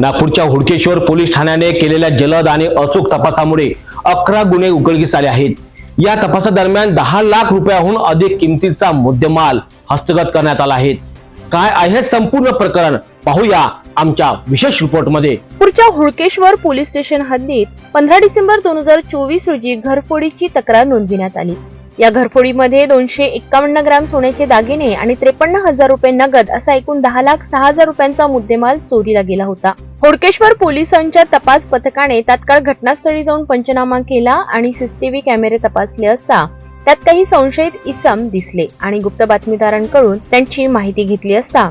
नागपूरच्या हुडकेश्वर पोलीस ठाण्याने केलेल्या जलद आणि अचूक तपासामुळे अकरा गुन्हे उघडकीस आले आहेत. या तपासादरम्यान दहा लाख रुपयाहून अधिक किमतीचा मुद्देमाल हस्तगत करण्यात आला आहे. काय आहे संपूर्ण प्रकरण? पाहूया आमच्या विशेष रिपोर्टमध्ये. पुढच्या हुडकेश्वर पोलीस स्टेशन हद्दीत पंधरा डिसेंबर दोन हजार चोवीस रोजी घरफोडीची तक्रार नोंदविण्यात आली. या घरफोडीमध्ये दोनशे एक्कावन्न ग्राम सोन्याचे दागिने आणि त्रेपन्न हजार रुपये नगद असा एकूण दहा लाख सहा हजार रुपयांचा मुद्देमाल चोरीला गेला होता. होडकेश्वर पोलिसांच्या तपास पथकाने तात्काळ घटनास्थळी जाऊन पंचनामा केला आणि सीसीटीव्ही कॅमेरे तपासले असता त्यात काही संशयित इसम दिसले आणि गुप्त बातमीदारांकडून त्यांची माहिती घेतली असता.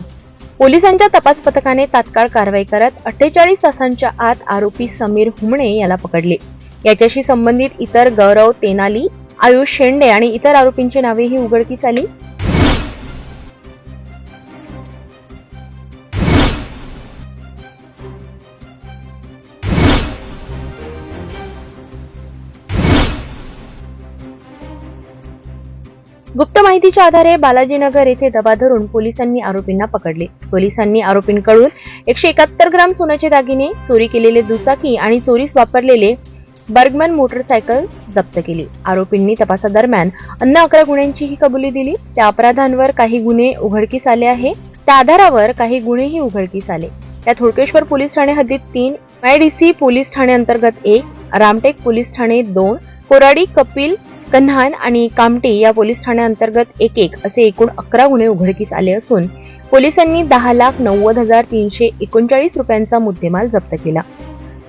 पोलिसांच्या तपास पथकाने तात्काळ कारवाई करत अठ्ठेचाळीस तासांच्या आत आरोपी समीर हुमणे याला पकडले. याच्याशी संबंधित इतर गौरव तेनाली आयुष शेंडे आणि इतर आरोपींची नावेही उघडकीस आली. गुप्त माहितीच्या आधारे बालाजीनगर येथे दबा धरून पोलिसांनी आरोपींना पकडले. पोलिसांनी आरोपींकडून एकशे एकाहत्तर ग्राम सोन्याचे दागिने चोरी केलेले दुचाकी आणि चोरीस वापरलेले बर्गमन मोटरसायकल जप्त केली. आरोपींनी तपासादरम्यान अन्य अकरा गुन्ह्यांचीही कबुली दिली. त्या अपराधांवर काही गुन्हे उघडकीस आले आहे. त्या आधारावर काही गुन्हेही उघडकीस आले. त्या थोडकेश्वर पोलीस ठाणे हद्दीत तीन मायडीसी पोलीस ठाणे अंतर्गत एक रामटेक पोलीस ठाणे दोन कोराडी कपिल कन्हान आणि कामटे या पोलीस ठाण्याअंतर्गत एक एक असे एकूण अकरा गुन्हे उघडकीस आले असून पोलिसांनी दहा लाख नव्वद हजार तीनशे एकोणचाळीस रुपयांचा मुद्देमाल जप्त केला.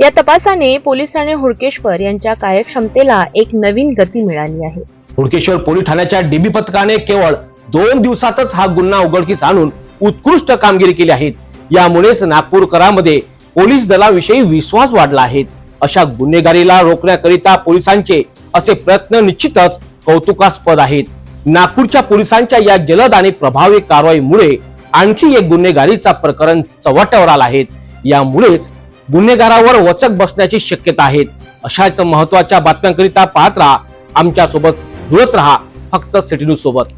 या तपासाने पोलीस ठाणे हुडकेश्वर यांच्या कार्यक्षमतेला एक नवीन गती मिळाली आहे. हुडकेश्वर पोलीस ठाण्याच्या डीबी पथकाने केवळ दोन दिवसातच हा गुन्हा उघडकीस आणून उत्कृष्ट कामगिरी केली आहे. यामुळेच नागपूरकरांमध्ये पोलीस दलाविषयी विश्वास वाढला आहे. अशा गुन्हेगारीला रोखण्याकरिता पोलिसांचे असे प्रयत्न निश्चितच कौतुकास्पद आहेत. नागपूरच्या पोलिसांच्या या जलद आणि प्रभावी कारवाईमुळे आणखी एक गुन्हेगारीचा प्रकरण चव्हाट्यावर आला आहे. यामुळेच गुन्हेगारावर वचक बसण्याची शक्यता आहे. अशाच महत्त्वाच्या बातम्यांकरिता पाहत राहा. आमच्यासोबत जुळत राहा. फक्त सिटी न्यूज सोबत